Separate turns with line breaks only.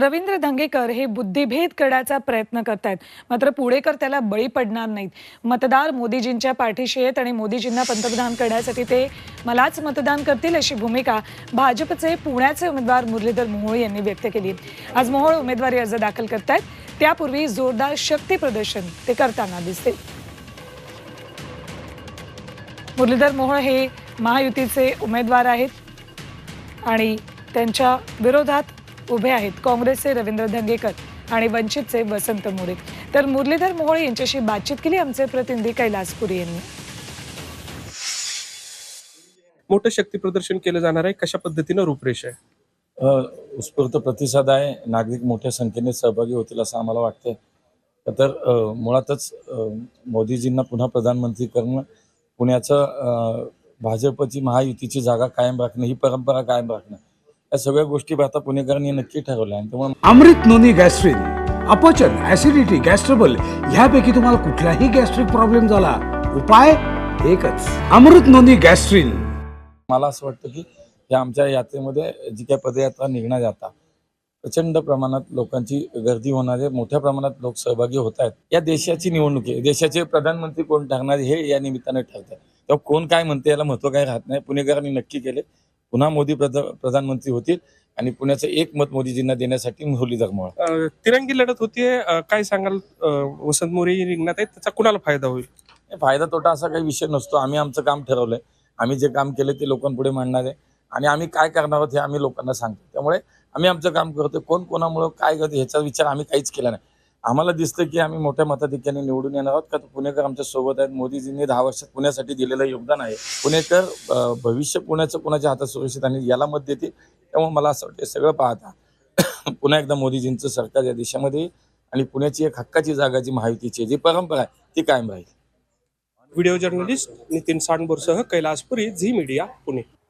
रवींद्र धंगेकर हे बुद्धिभेद करण्याचा प्रयत्न करतायत. मात्र पुणेकर त्याला बळी पडणार नाहीत. मतदार मोदीजींच्या पाठीशी आहेत आणि मोदीजींना पंतप्रधान करण्यासाठी ते मलाच मतदान करतील अशी भूमिका भाजपचे पुण्याचे उमेदवार मुरलीधर मोहोळ यांनी व्यक्त केली. आज मोहोळ उमेदवारी अर्ज दाखल करतायत. त्यापूर्वी जोरदार शक्ती प्रदर्शन ते करताना दिसतील. मुरलीधर मोहोळ हे महायुतीचे उमेदवार आहेत आणि त्यांच्या विरोधात उभे आहेत काँग्रेसचे रवींद्र धंगेकर आणि वंचितचे वसंत मोरे. तर मुरलीधर मोहोळ यांच्याशी बातचीत केली आमचे प्रतिनिधी कैलासपुरी यांनी.
मोठं शक्ती प्रदर्शन केलं जाणार आहे. कशा पद्धतीनं रूपरेषा आहे?
उत्स्फूर्त प्रतिसाद आहे. नागरिक मोठ्या संख्येने सहभागी होतील असं आम्हाला वाटतंय. तर मुळातच मोदीजींना पुन्हा प्रधानमंत्री करणं पुण्याचं भाजपची महायुतीची जागा कायम राखणं ही परंपरा कायम राखणं या सगळ्या गोष्टी आता पुणेकरांनी नक्की ठरवल्या आणि त्यामुळे
अमृत नोनी गॅस्ट्रिन अपचन ऍसिडिटी गॅस्ट्रबल ह्यापैकी तुम्हाला कुठलाही गॅस्ट्रिक प्रॉब्लेम झाला उपाय एकच. Amrit noni gastrin.
मला असं वाटतं की या आमच्या यात्रेमध्ये जी काही पदयात्रा निघणार आता प्रचंड प्रमाणात लोकांची गर्दी होणार आहे मोठ्या प्रमाणात लोक सहभागी होत आहेत. या देशाची निवडणूक आहे. देशाचे प्रधानमंत्री कोण ठरणार हे या निमित्ताने ठरतं तेव्हा कोण काय म्हणते याला महत्त्व काय राहत नाही. पुणेकरांनी नक्की केले. पुन्हा मोदी प्रधा प्रधानमंत्री होतील आणि पुण्याचं एक मत मोदीजींना देण्यासाठी मोहोळ
अं, तिरंगी लढत होतीये. काय सांगाल? वसंत मोरे रिंगणात आहेत. त्याचा कुणाला फायदा होईल?
फायदा तोटा असा काही विषय नसतो. आम्ही आमचं काम ठरवलंय. आम्ही जे काम केलं ते लोकांपुढे मांडणार आहे. आणि आम्ही काय करणार आहोत हे आम्ही लोकांना सांगतो. त्यामुळे आम्ही आमचं काम करतो कोण कोणामुळं काय करतो ह्याचा विचार आम्ही काहीच केला नाही. आम्हाला दिसतं की आम्ही मोठ्या मताधिक्याने निवडून येणार आहोत. का तर पुणेकर आमच्यासोबत आहेत. मोदीजींनी दहा वर्षात पुण्यासाठी दिलेलं योगदान आहे. पुणेकर भविष्य पुण्याचं पुण्याच्या हातात सुरक्षित आणि याला मत देते त्यामुळे मला असं वाटतं सगळं पाहता. पुन्हा एकदा मोदीजींचं सरकार या देशामध्ये आणि पुण्याची एक हक्काची जागा जी महायुतीची जी परंपरा आहे ती कायम राहील.
व्हिडिओ जर्नलिस्ट नितीन सांडबोरसह कैलासपुरी झी मीडिया पुणे.